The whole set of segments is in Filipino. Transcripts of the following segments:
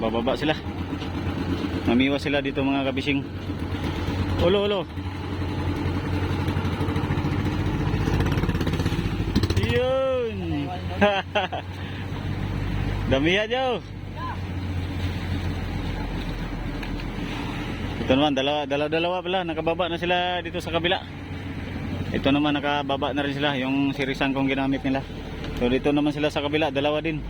Ayan, bababa sila. Mamiwas sila dito mga kabising. Ulo, ulo. Yun. Damihan Joe. Ito naman, dalawa, dalawa, dalawa pala. Nakababa na sila dito sa kabila. Ito naman, nakababa na rin sila. Yung sirisan kong ginamit nila. So dito naman sila sa kabila, dalawa din.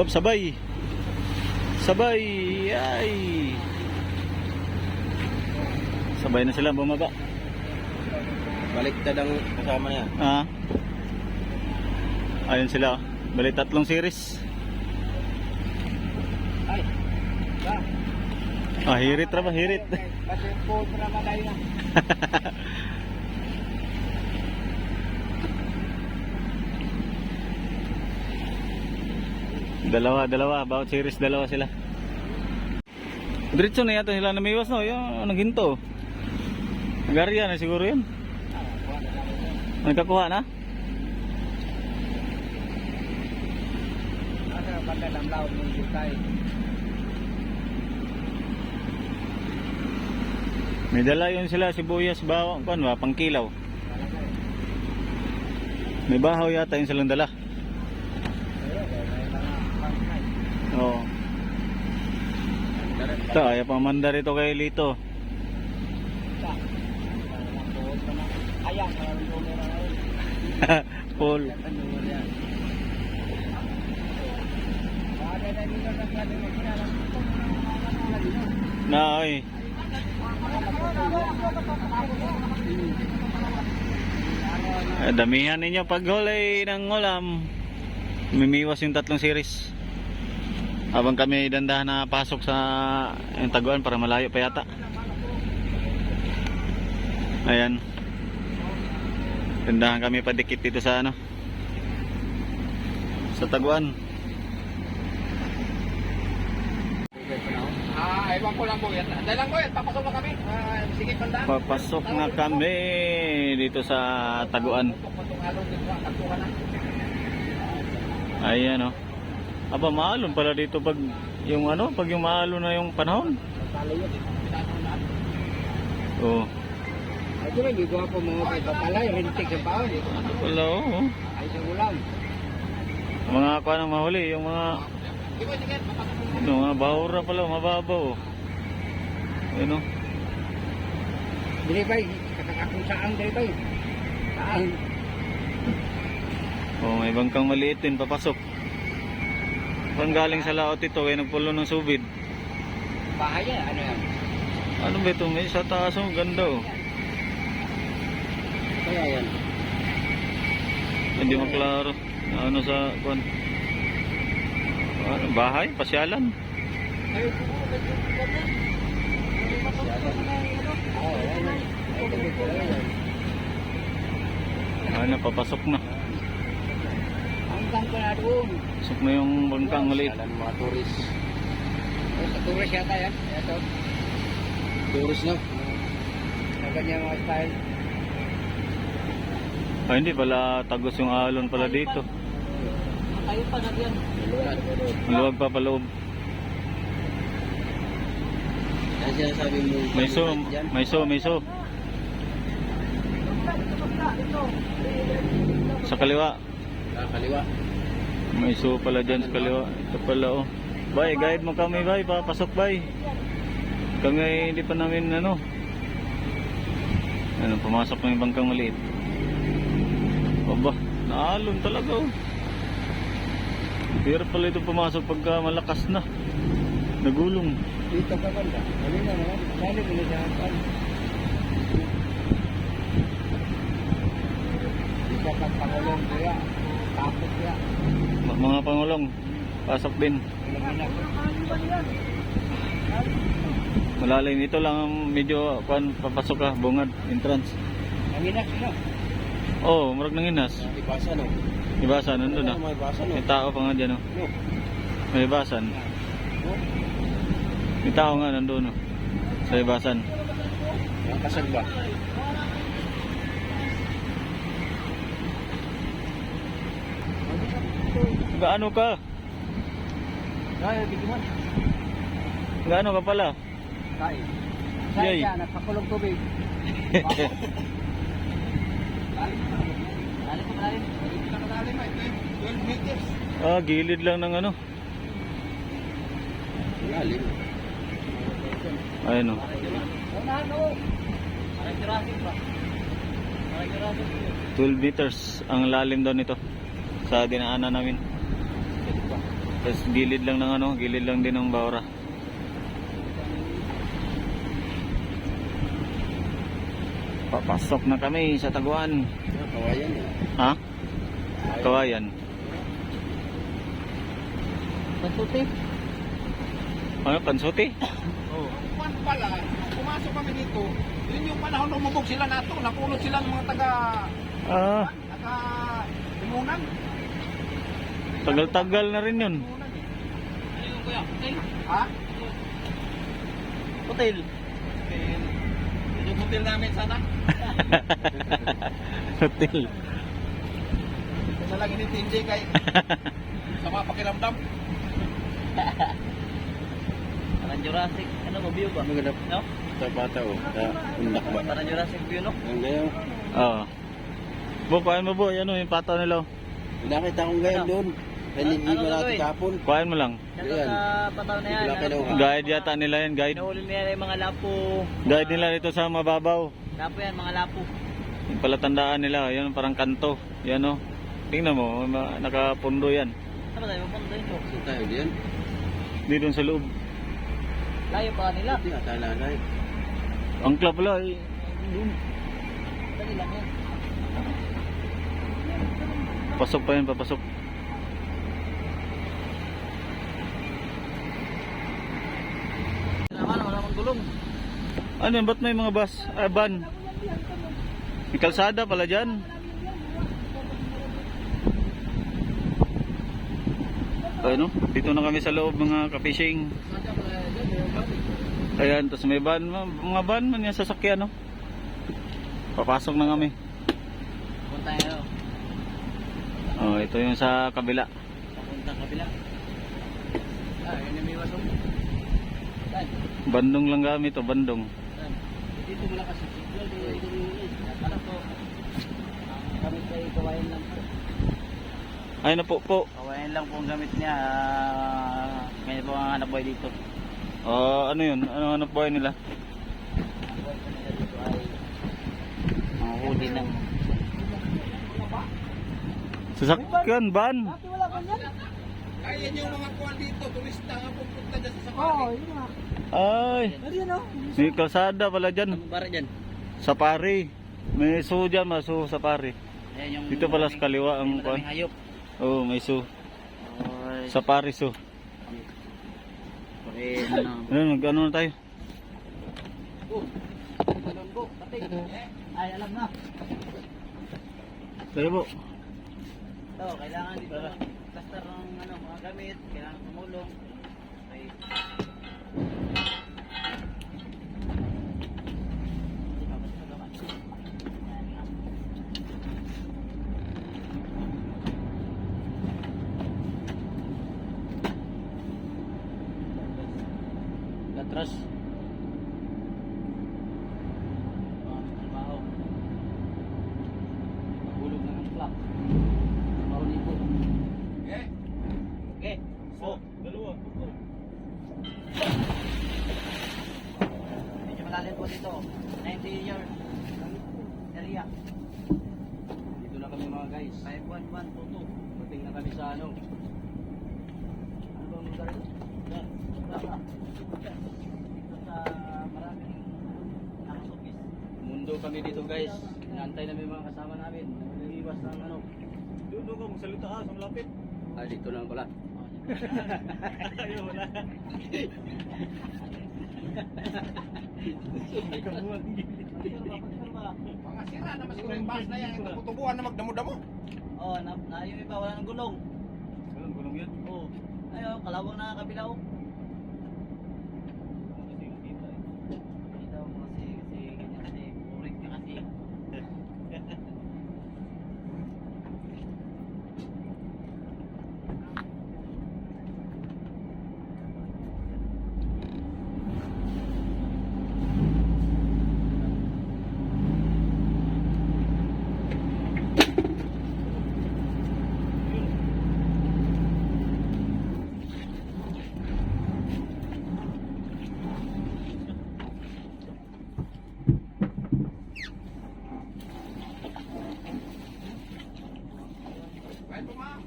Op, sabay. Sabay. Ay. Sabay na sila bumaba. Baliktad ang kasama niya. Ah. Ayun sila. oh. Bali tatlong series. Ay. Ba. Ah, hirit ra ba? Hirit. Kasi po na. Dalawa, dalawa. Bawat series, dalawa sila. Diretso na yata sila namiwas no. Yung naghinto. Garya na siguro yun. Nagkakuha na? Ano. May dala yun sila sibuyas, bawang, kuan ba, pangkilaw. May bahaw yata yung silang dala. Oo. Ito, ayaw pa manda rito kay Lito. Ayan. Paul. Na oy. Damihan ninyo pag huli ng ulam. Mimiwas yung tatlong series. Habang kami dandahan na pasok sa yung taguan para malayo pa yata. Ayan. Dandahan kami padikit dito sa ano. Sa taguan. Ah, ewan ko lang po yan. Dahil lang po yan, papasok na kami. Ah, sige, tandaan. Papasok na kami dito sa taguan. Ayan oh. Aba maalon pala dito pag yung ano, pag yung maalon na yung panahon. Pinatong na. Oh. Ay, di ba, gigawa po mga kay rintik sa baon. Wala oh. Ay, sa ulam. Mga kuha ng mahuli, yung mga ano, mga bahura pala, mababaw. oh. Ano? Dili ba, kakakakong saan dili ba? Saan? Oh, may bangkang maliit din papasok. Pang galing sa laot ito, ay nagpulo ng subid. Bahay yan, ano yan? Ano ba ito? May sa taas oh, ganda oh. Kaya yan. Hindi maklaro. Ano sa kuan? Ano, bahay? Pasyalan? Ay. Ano, papasok na. Ko na yung bangkang maliit. Jalan mga turis. Oh, sa turis yata yan. Ito. Turis na. Na ganyan mga style. Ah, hindi pala tagos yung alon pala dito. Tayo pa na yan. Maluwag pa paloob. Yan sinasabi mo. May so, may so, may so. Sa kaliwa. Ah, kaliwa. May so pala dyan sa kaliwa. Ito pala oh. Bay, guide mo kami bay, papasok bay. Kami hindi pa namin ano. Ano, pumasok na yung bangkang maliit. Aba, naalon talaga oh. Hirap pala ito pumasok pagka malakas na. Nagulong. Dito ka banda. Kanina naman. Dali ko na siya. Dito ka pangulong kuya. Tapos kuya. Mga pangulong, pasok din. Malalim ito lang ang medyo kuan papasok ka, bungad, entrance. Nanginak siya. Oh, murag nang inas. Ibasa no. Ibasa nandun ah. May basa no. May tao pa nga dyan oh. No. May ibasan. No. May tao nga nandun oh. Sa ibasan. Ang kasag ba? Gaano ka? Ay, bigiman. Gaano ka pala? Kain. Yay. Kain siya, nagpakulong tubig. Lalim po, lalim. Lalim ay 12 meters. Ah, gilid lang ng ano. Lalim. Ayun o. Unahan o. Parang Jurassic ba? Parang Jurassic po. 12 meters ang lalim daw nito sa dinaanan namin. Tapos gilid lang ng ano, gilid lang din ng Baura. Papasok na kami sa Taguan. Kawayan eh. Ha? Kawayan. Pasuti? Ano, pansuti? Oo. Kung pala, pumasok kami dito, yun yung panahon lumubog sila nato, napunod sila ng mga taga, Ah, taga, limunan. Tagal-tagal na rin yun. Limunan. Ano yung kuya? Hotel? Ha? Hotel. Hotel. Yung hotel namin sana. Hotel. Na lang inintindi kay sa mga pakiramdam. Parang Jurassic. Ano mo, view ba? Maganda No? sa bata o sa undak ba? Parang Jurassic view, no? Ang gayaw. Oo. Bo, kuhain mo bo. Yan o, yung pato nila. oh. Nakita kong gayaw doon. Hindi Ano mo natin kapon. Kuhain mo lang. Dito Ayan. sa pataw na yan. Ano? Guide yata nila yan, guide. Nahuli nila yung mga lapo. Guide nila dito sa mababaw. Lapo yan, mga lapo. Yung palatandaan nila, yan parang kanto. Yan o. Tingnan mo, nakapundo yan. Ano tayo, pupunta dito? Saan tayo diyan? Di doon sa loob. Layo pa nila. Hindi ata lalay. Ang club pala, eh, doon. Dali lang yan. Pasok pa yan, papasok. Gulong. Ano yan, ba't may mga bus? Ah, van. May kalsada pala dyan. Ayun no, dito na kami sa loob mga ka-fishing. Ayan, tapos may van, mga van man yan sasakyan no. Papasok na kami. Punta tayo. Oh, ito yung sa kabila. Papunta kabila. Ah, yun yung may wasong. Bandong lang gamit to, bandong. Dito lang kasi signal. Dito. Ano po? Ang gamit ay kawain lang po. Ay na po po. Kawain lang po ang gamit niya. Ah, Ngayon po ang anak boy dito. Ah, ano yun? Ano ano buhay nila? Ang boy nila dito ay ang huli ng Sasakyan, van. Kaya yung mga kuwan dito, turista nga pupunta dyan sa safari. Ay, may kalsada pala dyan. Anong bara dyan? Safari. May zoo dyan, maso safari. Ayan yung Dito pala sa kaliwa ang yung kuwan. maraming hayop. Oo, oh, may zoo. Ay, Safari zoo. Okay, ano? Ano, mag ano na tayo? Oh, talonggo, pating. Ay, alam na. Tayo po. Ito, kailangan dito cluster ng ano, mga gamit, kailangan tumulong. Okay. Atras. Trabaho. Mahulog na ng clock. Mahulog po. Okay. Okay. Oh, dalawa. Medyo malalim po dito. 90 year area. Dito na kami mga guys. 51122. Pating na kami sa ano. Ano ba ang lugar ito? Yan. Baka. Dito sa maraming nakasupis. Mundo kami dito guys. Inaantay namin mga kasama namin. Naiiwas ng ano. Doon doon ka magsalita ah, sa malapit. Ah, dito lang pala. Ayaw wala. Mga sira naman siguro yung bus na yan, tutubuan na magdamo-damo. Oh, na, na yung iba wala ng gulong. Walang gulong yan. Oh. Ayun, kalawang na kabila oh. Hindi daw mo kasi kasi ganyan kasi burik ka kasi. Ay, puma.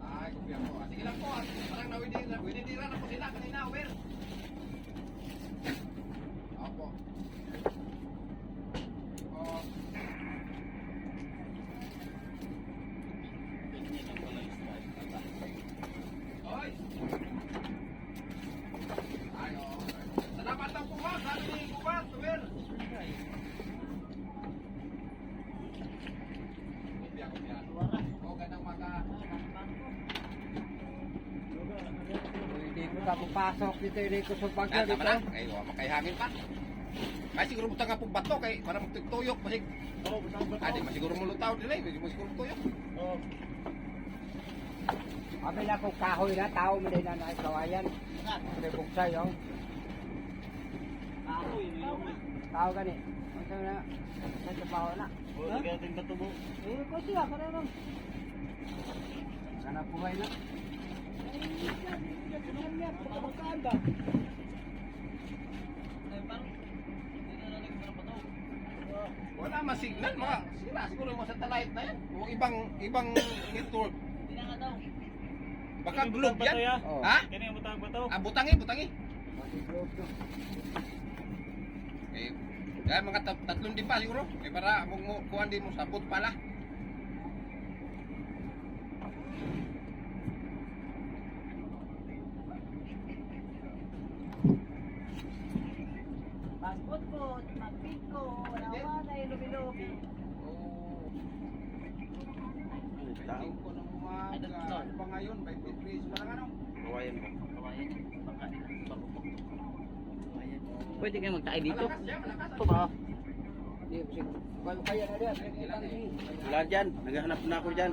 Ay, kopya ko. Ah, Sige lang po. ah. Parang nawidira, winidira na po sila kanina, Uber. Opo. Oh. Oy. Ay, oh. Salamat lang po ba? Sabi ni Kubat, Uber. Kopya, kopya. O, ganang maka... Ko ka pupasok dito, hindi ko supagyo Ah, tama na. dito. Ay, wa makayhangin pa. Ay, siguro mo nga po bato kay para magtuyok masig. Oo, butang ba? Adi, masiguro mo lutaw dili, may masiguro tuyok. Oo. Kami na kung kahoy na, tao mo din na naikawayan. Hindi buksay, oh. Ako, yun yung Tao gani. Ang sabi na, sa trabaho na. Oo, lagyan natin katubo. Eh, ko siya, kana nang. Kana buhay na. Wala masignan mga sira siguro yung mga satellite na yan. O ibang ibang network. Baka globe yan. ya? Oh. Ha? Kini yung butang ba to? Ah, butangi, butangi. Eh, kaya mga tat tatlong di pa siguro. Eh para mo mo kuan di mo sabot pala. Tao ko ng umaga. Ano ba ngayon? 23 pa lang ano? Kawayan mo. Kawayan. Baka. Pwede kayo magtaay dito. Malakas yan, malakas. Ito ba? Hindi. Kaya na eh? Wala dyan. Naghahanap na ako dyan.